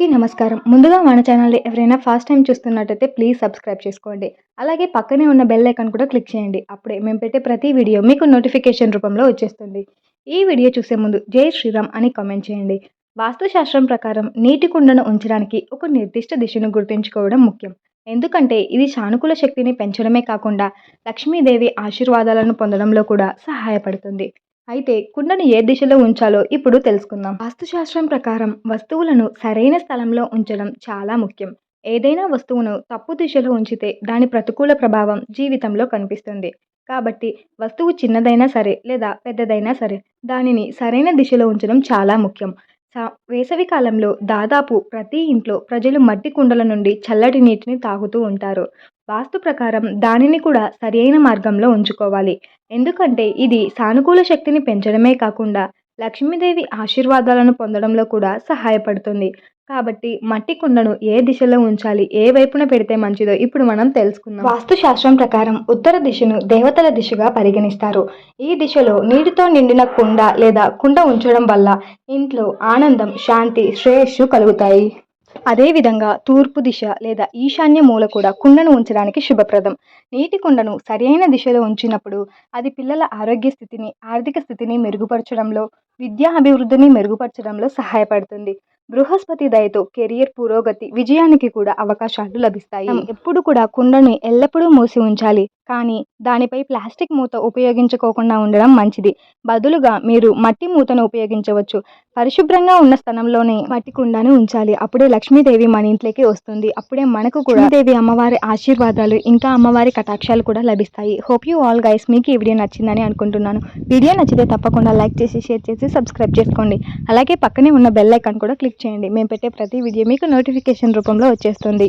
అందరికీ నమస్కారం. ముందుగా మన ఛానల్ని ఎవరైనా ఫస్ట్ టైం చూస్తున్నట్టయితే ప్లీజ్ సబ్స్క్రైబ్ చేసుకోండి. అలాగే పక్కనే ఉన్న బెల్ ఐకాన్ కూడా క్లిక్ చేయండి. అప్పుడే మేము పెట్టే ప్రతి వీడియో మీకు నోటిఫికేషన్ రూపంలో వచ్చేస్తుంది. ఈ వీడియో చూసే ముందు జై శ్రీరామ్ అని కామెంట్ చేయండి. వాస్తుశాస్త్రం ప్రకారం నీటి కుండను ఉంచడానికి ఒక నిర్దిష్ట దిశను గుర్తుంచుకోవడం ముఖ్యం. ఎందుకంటే ఇది సానుకూల శక్తిని పెంచడమే కాకుండా లక్ష్మీదేవి ఆశీర్వాదాలను పొందడంలో కూడా సహాయపడుతుంది. అయితే కుండను ఏ దిశలో ఉంచాలో ఇప్పుడు తెలుసుకుందాం. వాస్తుశాస్త్రం ప్రకారం వస్తువులను సరైన స్థలంలో ఉంచడం చాలా ముఖ్యం. ఏదైనా వస్తువును తప్పు దిశలో ఉంచితే దాని ప్రతికూల ప్రభావం జీవితంలో కనిపిస్తుంది. కాబట్టి వస్తువు చిన్నదైనా సరే లేదా పెద్దదైనా సరే దానిని సరైన దిశలో ఉంచడం చాలా ముఖ్యం. సా వేసవి కాలంలో దాదాపు ప్రతి ఇంట్లో ప్రజలు మట్టి కుండల నుండి చల్లటి నీటిని తాగుతూ ఉంటారు. వాస్తు ప్రకారం దానిని కూడా సరియైన మార్గంలో ఉంచుకోవాలి. ఎందుకంటే ఇది సానుకూల శక్తిని పెంచడమే కాకుండా లక్ష్మీదేవి ఆశీర్వాదాలను పొందడంలో కూడా సహాయపడుతుంది. కాబట్టి మట్టి కుండను ఏ దిశలో ఉంచాలి ఏ వైపున పెడితే మంచిదో ఇప్పుడు మనం తెలుసుకుందాం. వాస్తు శాస్త్రం ప్రకారం ఉత్తర దిశను దేవతల దిశగా పరిగణిస్తారు. ఈ దిశలో నీటితో నిండిన కుండ లేదా కుండ ఉంచడం వల్ల ఇంట్లో ఆనందం శాంతి శ్రేయస్సు కలుగుతాయి. అదేవిధంగా తూర్పు దిశ లేదా ఈశాన్య మూల కూడా కుండను ఉంచడానికి శుభప్రదం. నీటి కుండను సరైన దిశలో ఉంచినప్పుడు అది పిల్లల ఆరోగ్య స్థితిని ఆర్థిక స్థితిని మెరుగుపరచడంలో విద్యా అభివృద్ధిని మెరుగుపరచడంలో సహాయపడుతుంది. బృహస్పతి దయతో కెరియర్ పురోగతి విజయానికి కూడా అవకాశాలు లభిస్తాయి. ఎప్పుడు కూడా కుండని ఎల్లప్పుడూ మూసి ఉంచాలి. కానీ దానిపై ప్లాస్టిక్ మూత ఉపయోగించుకోకుండా ఉండడం మంచిది. బదులుగా మీరు మట్టి మూతను ఉపయోగించవచ్చు. పరిశుభ్రంగా ఉన్న స్థలంలోనే మట్టి కుండను ఉంచాలి. అప్పుడే లక్ష్మీదేవి మన ఇంట్లోకి వస్తుంది. అప్పుడే మనకు కూడా దేవి అమ్మవారి ఆశీర్వాదాలు ఇంకా అమ్మవారి కటాక్షాలు కూడా లభిస్తాయి. హోప్ యూ ఆల్ గైస్ మీకు ఈ వీడియో నచ్చిందని అనుకుంటున్నాను. వీడియో నచ్చితే తప్పకుండా లైక్ చేసి షేర్ చేసి సబ్స్క్రైబ్ చేసుకోండి. అలాగే పక్కనే ఉన్న బెల్ ఐకాన్ కూడా క్లిక్ చేయండి. మేము పెట్టే ప్రతి వీడియో మీకు నోటిఫికేషన్ రూపంలో వచ్చేస్తుంది.